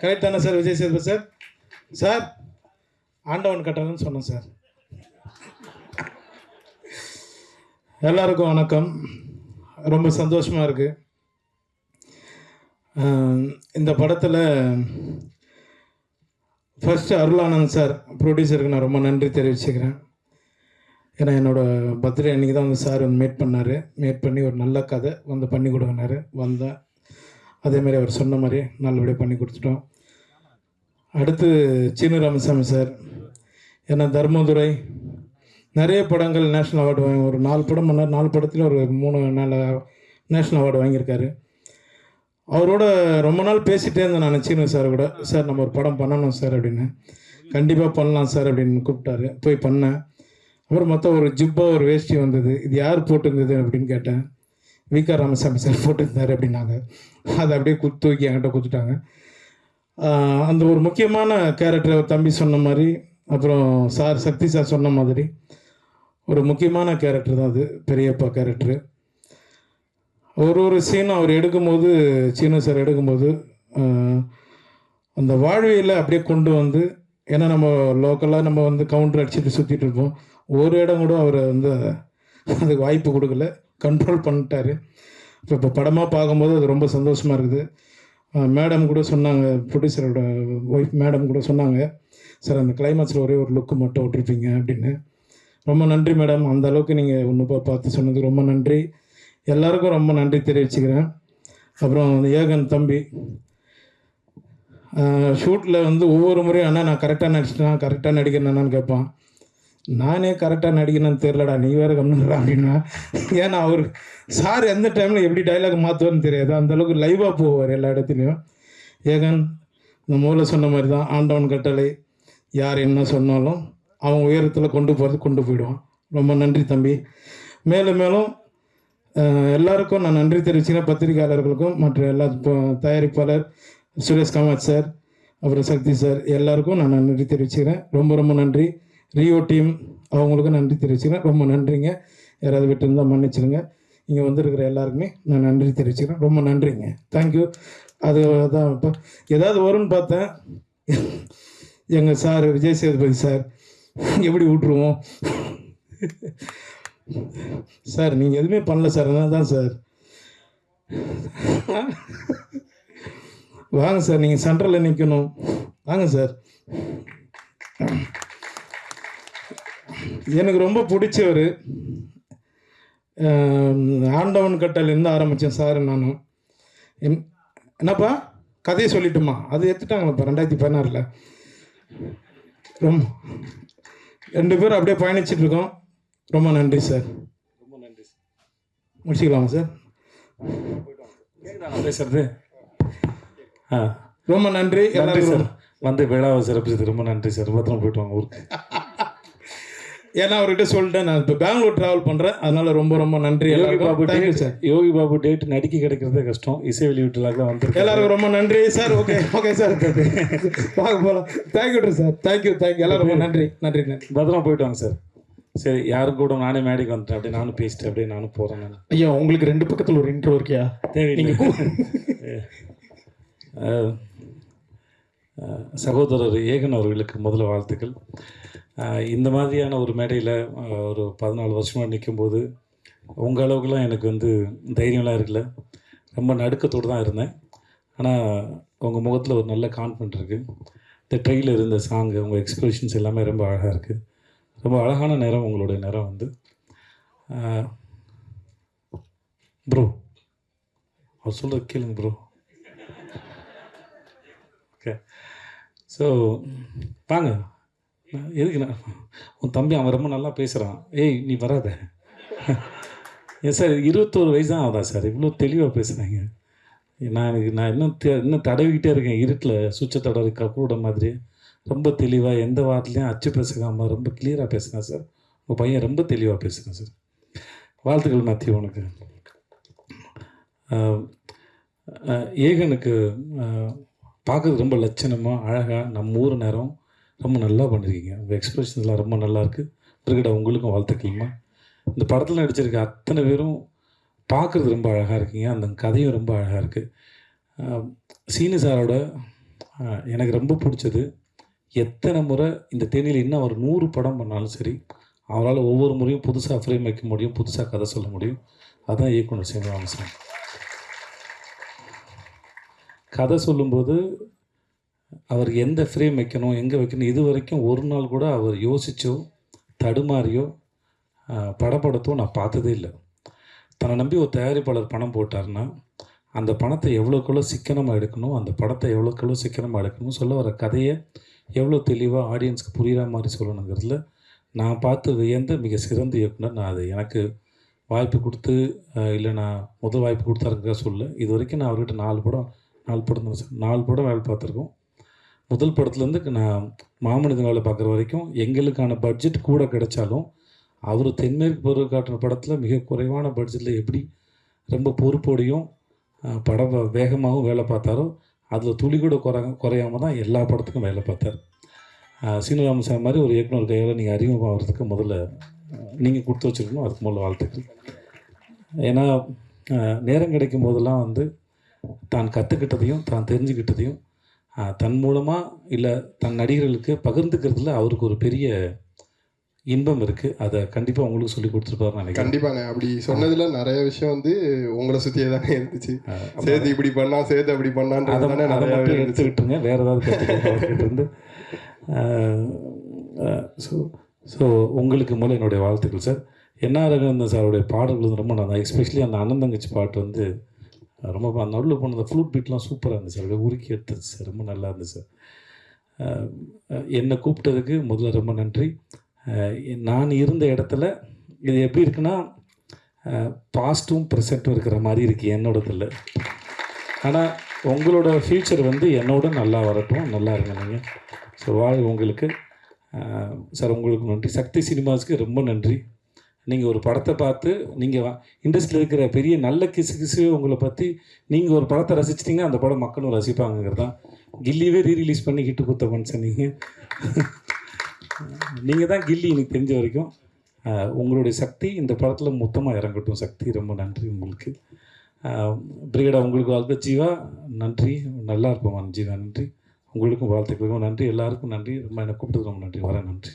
Correct தானே sir Vijay Sethupathi sir? Sir ஆண்டவன் கட்டலன்னு சொன்னேன் சார். எல்லாருக்கும் வணக்கம். ரொம்ப சந்தோஷமாக இருக்குது இந்த படத்தில் ஃபஸ்ட்டு அருளானந்த் சார் ப்ரொடியூசருக்கு நான் ரொம்ப நன்றி தெரிவிச்சுக்கிறேன். ஏன்னா என்னோடய பர்த்டே அன்றைக்கி தான் வந்து சார் வந்து மீட் பண்ணார். மீட் பண்ணி ஒரு நல்ல கதை வந்து பண்ணி கொடுங்கினாரு வந்தேன் அதேமாதிரி அவர் சொன்ன மாதிரி நல்லபடியாக பண்ணி கொடுத்துட்டோம். அடுத்து சீனு ராமசாமி சார். ஏன்னா தர்மதுரை நிறைய படங்கள் நேஷ்னல் அவார்டு வாங்கி ஒரு நாலு படம் பண்ணார். நாலு படத்தில் ஒரு மூணு நாலு நேஷ்னல் அவார்டு வாங்கியிருக்காரு. அவரோட ரொம்ப நாள் பேசிகிட்டே இருந்தேன் நான் சீனு சார் கூட. சார் நம்ம ஒரு படம் பண்ணணும் சார் அப்படின்னு. கண்டிப்பாக பண்ணலாம் சார் அப்படின்னு கூப்பிட்டாரு. போய் பண்ணேன். அப்புறம் மொத்தம் ஒரு ஜிப்பா ஒரு வேஷ்டி வந்தது. இது யார் போட்டிருந்தது? அப்படின்னு கேட்டேன். விகா ராமசாமி சார் போட்டிருந்தார் அப்படின்னாங்க. அதை அப்படியே குத்து தூக்கி என்கிட்ட கொடுத்துட்டாங்க அந்த ஒரு முக்கியமான கேரக்டர் தம்பி சொன்ன மாதிரி அப்புறம் சார் சக்தி சார் சொன்ன மாதிரி ஒரு முக்கியமான கேரக்டர் தான் அது பெரியப்பா கேரக்டரு ஒரு ஒரு சீனும் அவர் எடுக்கும்போது சீனு சார் எடுக்கும்போது அந்த வாழ்வியலை அப்படியே கொண்டு வந்து ஏன்னா நம்ம லோக்கலாக நம்ம வந்து கவுண்டர் அடிச்சுட்டு சுற்றிட்டு இருப்போம். ஒரு இடம் கூட அவர் வந்து அதுக்கு வாய்ப்பு கொடுக்கல. கண்ட்ரோல் பண்ணிட்டாரு. இப்போ இப்போ படமாக பார்க்கும்போது அது ரொம்ப சந்தோஷமாக இருக்குது. மேடம் கூட சொன்னாங்க ப்ரொடியூசரோட ஒய்ஃப் மேடம் கூட சொன்னாங்க சார் அந்த கிளைமேக்ஸில் ஒரே ஒரு லுக்கு மட்டும் விட்டுருப்பீங்க அப்படின்னு. ரொம்ப நன்றி மேடம் அந்த அளவுக்கு நீங்கள் ஒன்று பார்த்து சொன்னதுக்கு ரொம்ப நன்றி. எல்லாருக்கும் ரொம்ப நன்றி தெரிவிச்சுக்கிறேன். அப்புறம் ஏகன் தம்பி. ஷூட்டில் வந்து ஒவ்வொரு முறையும் அண்ணா நான் கரெக்டாக நடிச்சிட்டேன் கரெக்டாக நடிக்கிறேன்னு கேட்பான். நானே கரெக்டாக நடிக்கணும்னு தெரிலடா நீ வேறு கம்னுடா அப்படின்னா. ஏன்னா அவர் சார் எந்த டைமில் எப்படி டைலாக் மாற்றுவார்னு தெரியாது. அந்த அளவுக்கு லைவாக போவார் எல்லா இடத்துலையும். ஏகன் இந்த மூல சொன்ன மாதிரி தான் ஆண்டவன் கட்டளை யார் என்ன சொன்னாலும் அவன் உயரத்தில் கொண்டு போகிறது கொண்டு போயிடுவான். ரொம்ப நன்றி தம்பி. மேலும் மேலும் எல்லாருக்கும் நான் நன்றி தெரிவிச்சுக்கிறேன். பத்திரிகையாளர்களுக்கும் மற்ற எல்லா தயாரிப்பாளர் சுரேஷ் காமத் சார் அப்புறம் சக்தி சார் எல்லாருக்கும் நான் நன்றி தெரிவிச்சுக்கிறேன். ரொம்ப ரொம்ப நன்றி. ரியோ டீம் அவங்களுக்கும் நன்றி தெரிவிச்சுக்கிறேன். ரொம்ப நன்றிங்க. யாராவது விட்டுருந்தால் மன்னிச்சிருங்க இங்கே வந்திருக்கிற எல்லாருக்குமே நான் நன்றி தெரிவிச்சுக்கிறேன். ரொம்ப நன்றிங்க. தேங்க்யூ அது தான் இப்போ ஏதாவது வரும்னு பார்த்தேன். எங்கள் சார் விஜய் சேதுபதி சார் எப்படி விட்ருவோம் சார் நீங்கள் எதுவுமே பண்ணல சார். அதனால தான் சார். வாங்க சார் நீங்கள் சென்ட்ரலில் நிற்கணும் வாங்க சார். எனக்கு ரொம்ப பிடிச்சவர் ஆண்டவன் கட்டலேருந்து ஆரம்பித்தேன் சார் நான். என் என்னப்பா? கதையை சொல்லிட்டுமா? அது எடுத்துட்டாங்களப்பா ரெண்டாயிரத்தி பதினாறில். ரொம்ப ரெண்டு பேரும் அப்படியே பயணிச்சுட்டு இருக்கோம். ரொம்ப நன்றி சார். ரொம்ப நன்றி சார். முடிச்சுக்கலாமா சார்? பேசுறது. ஆ. ரொம்ப நன்றி. சார். வந்து விழாவை சிறப்பிச்சது ரொம்ப நன்றி சார். பத்திரம் போயிட்டு வாங்க ஊருக்கு. ஏன்னா அவர்கிட்ட சொல்லிட்டேன் நான். இப்போ பெங்களூர் ட்ராவல் பண்ணுறேன் அதனால ரொம்ப ரொம்ப நன்றி Yogi Babu thank you sir Yogi Babu date நடிக்க கிடைக்கிறதே கஷ்டம். இசை வெளியீட்டுலாக வந்து எல்லாருக்கும் ரொம்ப நன்றி சார் ஓகே ஓகே சார் பார்க்க போகலாம் தேங்க்யூ சார் தேங்க்யூ தேங்க்யூ எல்லாரும் ரொம்ப நன்றி நன்றி நன்றி. பத்திரமா போயிட்டு வாங்க சார் சரி யாரும் கூட நானே மேடைக்கு வந்துட்டேன். அப்படியே நானும் பேசிட்டு அப்படியே நானும் போகிறேன் நான். ஐயா உங்களுக்கு ரெண்டு பக்கத்தில் ஒரு இன்ட்ரோ இருக்கியா? அஹ், அஹ், சகோதரர் ஏகன் அவர்களுக்கு முதல்ல வாழ்த்துக்கள். இந்த மாதிரியான ஒரு மேடையில் ஒரு பதினாலு வருஷமாக நிற்கும்போது உங்கள் அளவுக்குலாம் எனக்கு வந்து தைரியம்லாம் இருக்கல. ரொம்ப நடுக்கத்தோடு தான் இருந்தேன். ஆனால் உங்கள் முகத்தில் ஒரு நல்ல கான்ஃபிடென்ட் இருக்குது இந்த ட்ரெயில் இருந்த சாங்கு உங்கள் எக்ஸ்பிரஷன்ஸ் எல்லாமே ரொம்ப அழகாக இருக்குது ரொம்ப அழகான நேரம் உங்களுடைய நேரம் வந்து. ப்ரோ அவர் சொல்கிற கேளுங்க ப்ரோ ஓகே. ஸோ வாங்க. எதுக்கு நான் உன் தம்பி அவன் ரொம்ப நல்லா பேசுகிறான் ஏய் நீ வராத. ஏன் சார் இருபத்தோரு வயசு தான் ஆகுதா சார்? இவ்வளோ தெளிவாக பேசுகிறாங்க நான் எனக்கு நான் இன்னும் தெ- இன்னும் தடவிக்கிட்டே இருக்கேன். இருட்டில் சுவிட்சை தடவி கூட மாதிரி. ரொம்ப தெளிவாக எந்த வார்த்தையும் அச்சு பேசுகாமல் ரொம்ப கிளியராக பேசுகிறேன் சார். உங்கள் பையன் ரொம்ப தெளிவாக பேசுகிறேன் சார். வாழ்த்துக்கள் மேத்யூ உனக்கு. ஏகனுக்கு பார்க்குறது ரொம்ப லட்சணமாக அழகாக நம்ம ஊர் நேரம் ரொம்ப நல்லா பண்ணியிருக்கீங்க உங்கள் எக்ஸ்பிரஷன்ஸ்லாம் ரொம்ப நல்லாயிருக்கு இருக்குது உங்களுக்கும் வாழ்த்துக்கள்மா. இந்த படத்தில் நடிச்சிருக்க அத்தனை பேரும் பார்க்குறது ரொம்ப அழகாக இருக்கீங்க. அந்த கதையும் ரொம்ப அழகாக இருக்குது சீனு சாரோட எனக்கு ரொம்ப பிடிச்சது எத்தனை முறை இந்த தேனியில் இன்னும் ஒரு நூறு படம் பண்ணாலும் சரி அவரால் ஒவ்வொரு முறையும் புதுசாக ஃப்ரேம் வைக்க முடியும் புதுசாக கதை சொல்ல முடியும். அதான் இயக்குனர் சீனிவாசன் கதை சொல்லும்போது அவர் எந்த ஃப்ரேம் வைக்கணும் எங்கே வைக்கணும் இது வரைக்கும் ஒரு நாள் கூட அவர் யோசிச்சோ தடுமாறியோ ஆஹ், நான் பார்த்ததே இல்லை. தன்னை நம்பி ஒரு தயாரிப்பாளர் பணம் போட்டார்னா அந்த பணத்தை எவ்வளோக்கெவ்வளோ சிக்கனமாக எடுக்கணும் அந்த படத்தை எவ்வளோக்கெவ்வளோ சிக்கனமாக எடுக்கணும் சொல்ல வர கதையை எவ்வளோ தெளிவாக ஆடியன்ஸ்க்கு புரிகிற மாதிரி சொல்லணுங்கிறதுல நான் பார்த்து வியந்த மிக சிறந்த இயக்குனர். நான் அது எனக்கு வாய்ப்பு கொடுத்து இல்லை நான் முதல் வாய்ப்பு கொடுத்தாருக்கா சொல்ல இது வரைக்கும் நான் அவர்கிட்ட நாலு படம் நாலு படம் தான் சார். நாலு படம் வேலை பார்த்துருக்கோம். முதல் படத்துலேருந்து நான் மாமனிதன் வேலை பார்க்குற வரைக்கும் எங்களுக்கான பட்ஜெட் கூட கிடைச்சாலும் அவர் தென்மேற்கு பருவ காட்டுற படத்தில் மிக குறைவான பட்ஜெட்டில் எப்படி ரொம்ப பொறுப்போடையும் படம் வேகமாகவும் வேலை பார்த்தாரோ அதில் துளி கூட குறை குறையாம தான் எல்லா படத்துக்கும் வேலை பார்த்தார். அஹ், சார் மாதிரி ஒரு இயக்குனர் கையால் நீங்கள் அறிமுகமாகிறதுக்கு முதல்ல நீங்கள் கொடுத்து வச்சுருக்கணும். அதுக்கு முதல்ல வாழ்த்துக்கள். ஏன்னா நேரம் கிடைக்கும் போதெல்லாம் வந்து தான் கற்றுக்கிட்டதையும் தான் தெரிஞ்சுக்கிட்டதையும் தன் மூலமாக இல்லை தன் நடிகர்களுக்கு பகிர்ந்துக்கிறதுல அவருக்கு ஒரு பெரிய இன்பம் இருக்குது அதை கண்டிப்பாக உங்களுக்கு சொல்லி கொடுத்துருப்பாருன்னு நினைக்கிறேன். கண்டிப்பாண்ணே அப்படி சொன்னதுல நிறைய விஷயம் வந்து உங்களை சுத்தியே தானே இருந்துச்சு. சேது இப்படி பண்ணா சேது அப்படி அதை நிறைய எடுத்துக்கிட்டுருங்க. வேறு ஏதாவது இருந்து. ஸோ ஸோ உங்களுக்கு மூலம் என்னுடைய வாழ்த்துக்கள் சார் என்ன ரகவந்தன் சாருடைய பாடல்கள் வந்து ரொம்ப நல்லா எஸ்பெஷலி அந்த அண்ணன் தங்கச்சி பாட்டு வந்து ரொம்ப அந்த நடுவில் போன அந்த ஃப்ளூட் பீட்லாம் சூப்பராக இருந்துச்சு. சார் அப்படியே உருக்கி எடுத்துருச்சு சார். ரொம்ப நல்லா இருந்துச்சு. சார் என்னை கூப்பிட்டதுக்கு முதல்ல ரொம்ப நன்றி. நான் இருந்த இடத்துல இது எப்படி இருக்குன்னா பாஸ்ட்டும் ப்ரெசண்ட்டும் இருக்கிற மாதிரி இருக்குது என்னோடதில். ஆனால் உங்களோட ஃப்யூச்சர் வந்து என்னோட நல்லா வரட்டும் நல்லா இருங்க நீங்கள் ஸோ வாழ் உங்களுக்கு சார் உங்களுக்கு நன்றி. சக்தி சினிமாஸ்க்கு ரொம்ப நன்றி. நீங்கள் ஒரு படத்தை பார்த்து நீங்கள் இண்டஸ்ட்ரியில் இருக்கிற பெரிய நல்ல கிசு கிசுவே உங்களை பற்றி நீங்கள் ஒரு படத்தை ரசிச்சிட்டிங்கன்னா அந்த படம் மக்களும் ரசிப்பாங்கிறது தான். கில்லியவே ரீ ரிலீஸ் பண்ணி ஹிட்டு கொடுத்த மனுஷன் நீங்கள் நீங்கள் தான் கில்லி எனக்கு தெரிஞ்ச வரைக்கும். உங்களுடைய சக்தி இந்த படத்தில் மொத்தமாக இறங்கட்டும். சக்தி ரொம்ப நன்றி உங்களுக்கு. பிரிகேடா உங்களுக்கு வாழ்த்து ஜீவா. நன்றி. நல்லா இருப்போம் ஜீவா. நன்றி. உங்களுக்கும் வாழ்த்துக்களுக்கும் நன்றி. எல்லாருக்கும் நன்றி. ரொம்ப என்னை கூப்பிட்டதுக்கு ரொம்ப நன்றி. வரேன் நன்றி.